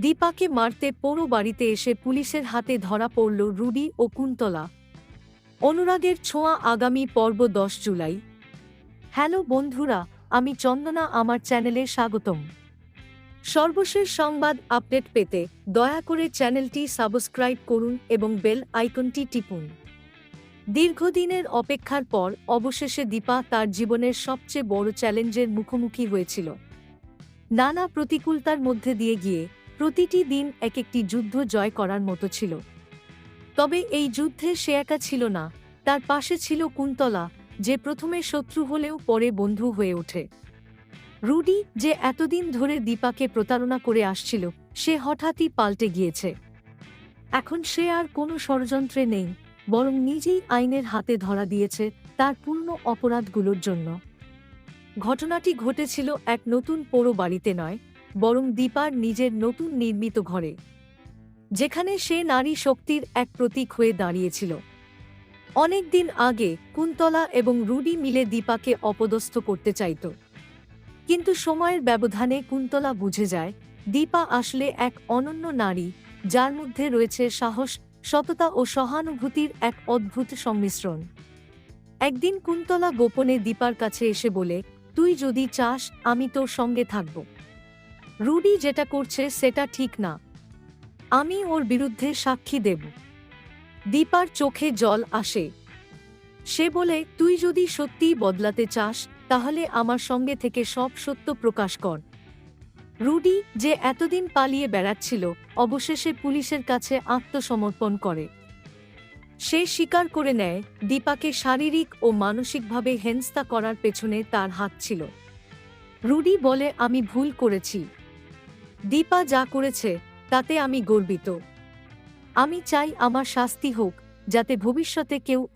দীপাকে মারতে পৌর বাড়িতে এসে পুলিশের হাতে ধরা পড়ল রুডি ও কুন্তলা। অনুরাগের ছোঁয়া আগামী পর্ব দশ জুলাই। হ্যালো বন্ধুরা, আমি চন্দনা, আমার চ্যানেলে স্বাগতম। সর্বশেষ সংবাদ আপডেট পেতে দয়া করে চ্যানেলটি সাবস্ক্রাইব করুন এবং বেল আইকনটি টিপুন। দীর্ঘদিনের অপেক্ষার পর অবশেষে দীপা তার জীবনের সবচেয়ে বড় চ্যালেঞ্জের মুখোমুখি হয়েছিল। নানা প্রতিকূলতার মধ্যে দিয়ে গিয়ে প্রতিটি দিন এক একটি যুদ্ধ জয় করার মতো ছিল। তবে এই যুদ্ধে সে একা ছিল না, তার পাশে ছিল কুন্তলা, যে প্রথমে শত্রু হলেও পরে বন্ধু হয়ে ওঠে। রুডি যে এতদিন ধরে দীপাকে প্রতারণা করে আসছিল, সে হঠাৎই পাল্টে গিয়েছে। এখন সে আর কোনো ষড়যন্ত্রে নেই, বরং নিজেই আইনের হাতে ধরা দিয়েছে তার পূর্ণ অপরাধগুলোর জন্য। ঘটনাটি ঘটেছিল এক নতুন পৌর বাড়িতে নয় বরং দীপার নিজের নতুন নির্মিত ঘরে, যেখানে সে নারী শক্তির এক প্রতীক হয়ে দাঁড়িয়েছিল। অনেকদিন আগে কুন্তলা এবং রুডি মিলে দীপাকে অপদস্থ করতে চাইত। কিন্তু সময়ের ব্যবধানে কুন্তলা বুঝে যায়, দীপা আসলে এক অনন্য নারী, যার মধ্যে রয়েছে সাহস, সততা ও সহানুভূতির এক অদ্ভুত সংমিশ্রণ। একদিন কুন্তলা গোপনে দীপার কাছে এসে বলে, তুই যদি চাস, আমি তোর সঙ্গে থাকব। রুডি যেটা করছে সেটা ঠিক না। আমি ওর বিরুদ্ধে সাক্ষী দেব। দীপার চোখে জল আসে। সে বলে, তুই যদি সত্যিই বদলাতে চাস, তাহলে আমার সঙ্গে থেকে সব সত্য প্রকাশ কর। রুডি যে এতদিন পালিয়ে বেড়াচ্ছিল, অবশেষে পুলিশের কাছে আত্মসমর্পণ করে। সে স্বীকার করে নেয়, দীপাকে শারীরিক ও মানসিকভাবে হেনস্তা করার পেছনে তার হাত ছিল। রুডি বলে, আমি ভুল করেছি। দীপা যা করেছে তাতে আমি গর্বিত। আমি চাই আমার শাস্তি হোক যাতে ভবিষ্যতে কেউ